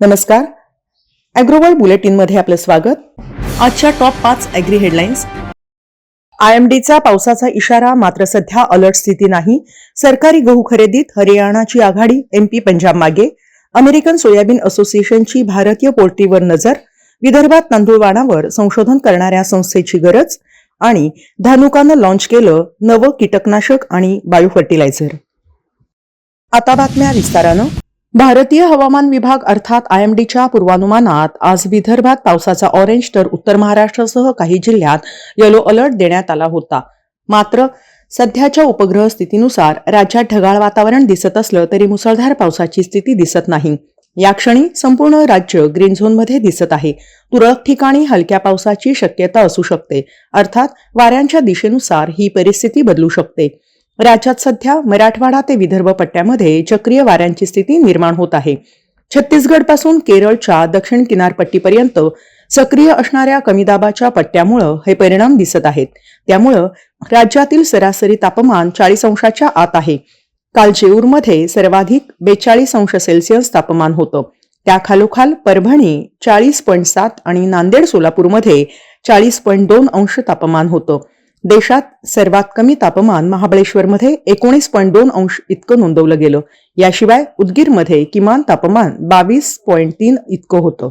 नमस्कार. अॅग्रोवर्ल्ड बुलेटिनमध्ये आपलं स्वागत. आजच्या टॉप पाच अॅग्री हेडलाईन्स आयएमडीचा पावसाचा इशारा मात्र सध्या अलर्ट स्थिती नाही. सरकारी गहू खरेदीत हरियाणाची आघाडी एमपी पंजाब मागे. अमेरिकन सोयाबीन असोसिएशनची भारतीय पोल्ट्रीवर नजर. विदर्भात तांदूळवाणावर संशोधन करणाऱ्या संस्थेची गरज. आणि धानुकानं लॉन्च केलं नवं कीटकनाशक आणि बायो फर्टिलायझर आता बातम्या विस्तारानं. भारतीय हवामान विभाग अर्थात आयएमडीच्या पूर्वानुमानात आज विदर्भात पावसाचा ऑरेंज तर उत्तर महाराष्ट्रासह काही जिल्ह्यात येलो अलर्ट देण्यात आला होता. मात्र सध्याच्या उपग्रह स्थितीनुसार राज्यात ढगाळ वातावरण दिसत असलं तरी मुसळधार पावसाची स्थिती दिसत नाही. या क्षणी संपूर्ण राज्य ग्रीन झोनमध्ये दिसत आहे. तुरळक ठिकाणी हलक्या पावसाची शक्यता असू शकते. अर्थात वाऱ्यांच्या दिशेनुसार ही परिस्थिती बदलू शकते. राज्यात सध्या मराठवाडा ते विदर्भ पट्ट्यामध्ये चक्रीय वाऱ्यांची स्थिती निर्माण होत आहे. छत्तीसगडपासून केरळच्या दक्षिण किनारपट्टीपर्यंत सक्रिय असणाऱ्या कमी दाबाच्या पट्ट्यामुळं हे परिणाम दिसत आहेत. त्यामुळं राज्यातील सरासरी तापमान चाळीस अंशाच्या आत आहे. काल जेऊरमध्ये सर्वाधिक बेचाळीस अंश सेल्सिअस तापमान होतं. त्याखालोखाल परभणी चाळीस पॉईंट सात आणि नांदेड सोलापूरमध्ये चाळीस पॉईंट दोन अंश तापमान होतं. देशात सर्वात कमी तापमान महाबळेश्वरमध्ये एकोणीस पॉईंट दोन अंश इतकं नोंदवलं गेलं. याशिवाय उदगीरमध्ये किमान तापमान बावीस पॉईंट तीन इतकं होतं.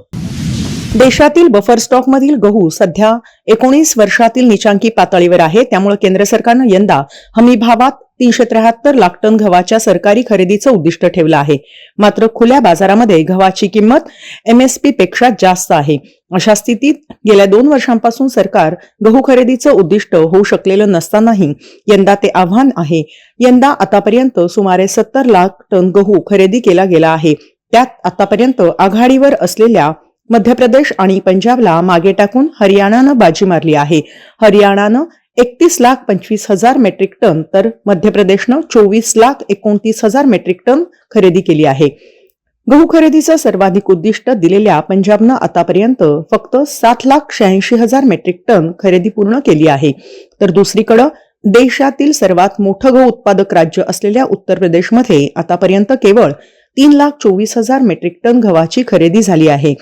देशातील बफर स्टॉकमधील गहू सध्या एकोणीस वर्षातील निचांकी पातळीवर आहे. त्यामुळे केंद्र सरकारनं यंदा हमी भावात तीनशे त्र्याहत्तर लाख टन गव्हाच्या सरकारी खरेदीचं उद्दिष्ट ठेवलं आहे. मात्र खुल्या बाजारामध्ये गव्हाची किंमत एमएसपी पेक्षा जास्त आहे. अशा स्थितीत गेल्या दोन वर्षांपासून सरकार गहू खरेदीचं उद्दिष्ट होऊ शकलेलं नसतानाही यंदा ते आव्हान आहे. यंदा आतापर्यंत सुमारे सत्तर लाख टन गहू खरेदी केला गेला आहे. त्यात आतापर्यंत आघाडीवर असलेल्या मध्य प्रदेश आणि पंजाबला मागे टाकून हरियाणानं बाजी मारली आहे. हरियाणानं एकतीस लाख पंचवीस हजार मेट्रिक टन तर मध्य प्रदेशनं चोवीस लाख एकोणतीस हजार मेट्रिक टन खरेदी केली आहे. गहू खरेदीचं सर्वाधिक उद्दिष्ट दिलेल्या पंजाबनं आतापर्यंत फक्त सात लाख शहाऐंशी हजार मेट्रिक टन खरेदी पूर्ण केली आहे. तर दुसरीकडं देशातील सर्वात मोठं गहू उत्पादक राज्य असलेल्या उत्तर प्रदेशमध्ये आतापर्यंत केवळ तीन लाख चोवीस हजार मेट्रिक टन गव्हाची खरेदी झाली आहे.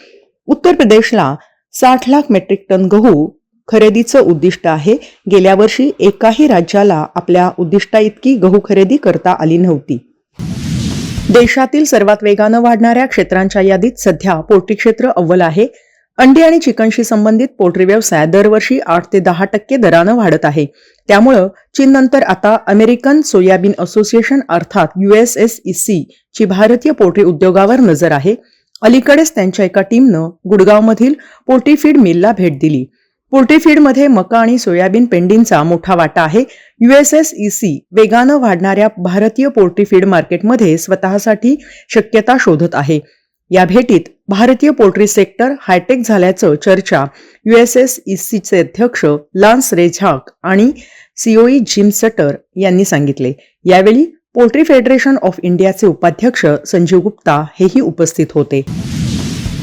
उत्तर प्रदेशला साठ लाख मेट्रिक टन गहू खरेदीचं उद्दिष्ट आहे. गेल्या वर्षी एकाही राज्याला आपल्या उद्दिष्टाइतकी गहू खरेदी करता आली नव्हती. देशातील सर्वात वेगानं वाढणाऱ्या क्षेत्रांच्या यादीत सध्या पोल्ट्री क्षेत्र अव्वल आहे. अंडी आणि चिकनशी संबंधित पोल्ट्री व्यवसाय दरवर्षी आठ ते दहा टक्के दरानं वाढत आहे. त्यामुळं चीननंतर आता अमेरिकन सोयाबीन असोसिएशन अर्थात युएसएसईसी ची भारतीय पोल्ट्री उद्योगावर नजर आहे. अलीकडेच त्यांच्या एका टीमनं गुडगावमधील पोल्ट्री फीड मिलला भेट दिली. पोल्ट्री फीडमध्ये मका आणि सोयाबीन पेंडींचा मोठा वाटा आहे. युएसएसईसी वेगानं वाढणाऱ्या भारतीय पोल्ट्री फीड मार्केटमध्ये स्वतःसाठी शक्यता शोधत आहे. या भेटीत भारतीय पोल्ट्री सेक्टर हायटेक झाल्याचं चर्चा युएसएसईसीचे अध्यक्ष लान्स रेझाक आणि सीओई जिम सटर यांनी सांगितले. यावेळी पोल्ट्री फेडरेशन ऑफ इंडियाचे उपाध्यक्ष संजीव गुप्ता हेही उपस्थित होते.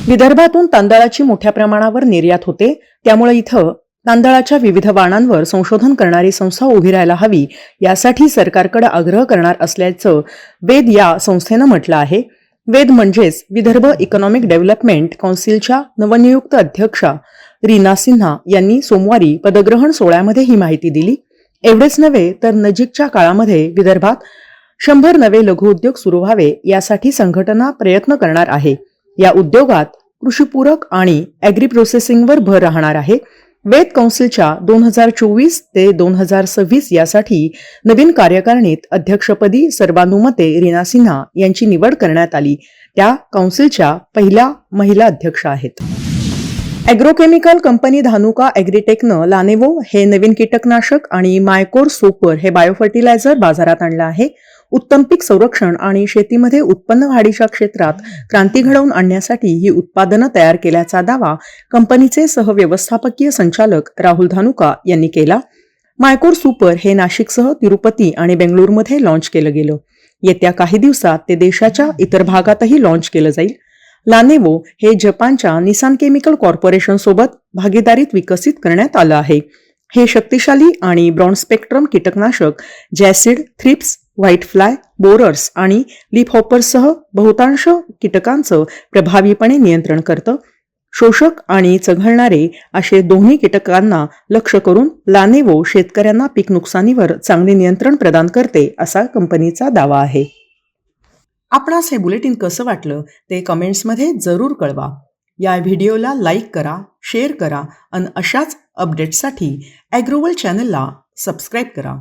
विदर्भातून तांदळाची मोठ्या प्रमाणावर निर्यात होते. त्यामुळे इथं तांदळाच्या विविध वाणांवर संशोधन करणारी संस्था उभी राहायला हवी यासाठी सरकारकडे आग्रह करणार असल्याचं वेद या संस्थेनं म्हटलं आहे. वेद म्हणजेच विदर्भ इकॉनॉमिक डेव्हलपमेंट कौन्सिलच्या नवनियुक्त अध्यक्षा रीना सिन्हा यांनी सोमवारी पदग्रहण सोहळ्यामध्ये ही माहिती दिली. एवढेच नव्हे तर नजीकच्या काळामध्ये विदर्भात शंभर नवे लघुउद्योग सुरू व्हावे यासाठी संघटना प्रयत्न करणार आहे. या उद्योगात कृषीपूरक आणि ॲग्री प्रोसेसिंगवर भर राहणार आहे. वेद कौन्सिलच्या दोन हजार चोवीस ते दोन हजार सव्वीस यासाठी नवीन कार्यकारिणीत अध्यक्षपदी सर्वानुमते रीना सिन्हा यांची निवड करण्यात आली. त्या कौन्सिलच्या पहिल्या महिला अध्यक्ष आहेत. अॅग्रोकेमिकल कंपनी धानुका अॅग्रीटेकनं लानेवो हे नवीन कीटकनाशक आणि मायकोर सोपर हे बायोफर्टिलायझर बाजारात आणलं आहे. उत्तम पीक संरक्षण आणि शेतीमध्ये उत्पन्न वाढीच्या क्षेत्रात क्रांती घडवून आणण्यासाठी ही उत्पादनं तयार केल्याचा दावा कंपनीचे सहव्यवस्थापकीय संचालक राहुल धानुका यांनी केला. मायकोर सुपर हे नाशिकसह तिरुपती आणि बेंगळुरूमध्ये लॉन्च केलं गेलं. येत्या काही दिवसात ते देशाच्या इतर भागातही लॉन्च केलं जाईल. लानेवो हे जपानच्या निसान केमिकल कॉर्पोरेशन सोबत भागीदारीत विकसित करण्यात आलं आहे. हे शक्तिशाली आणि ब्रॉन्ड स्पेक्ट्रम कीटकनाशक jassid thrips white fly borers आणि लिपहॉपर्ससह बहुतांश कीटकांचं प्रभावीपणे नियंत्रण करतं. शोषक आणि चघळणारे असे दोन्ही कीटकांना लक्ष करून लानेवो शेतकऱ्यांना पीक नुकसानीवर चांगले नियंत्रण प्रदान करते असा कंपनीचा दावा आहे. आपणास हे बुलेटिन कसं वाटलं ते कमेंट्समध्ये जरूर कळवा. या व्हिडिओला लाईक करा शेअर करा आणि अशाच अपडेट्ससाठी ॲग्रोवल चॅनलला सबस्क्राईब करा.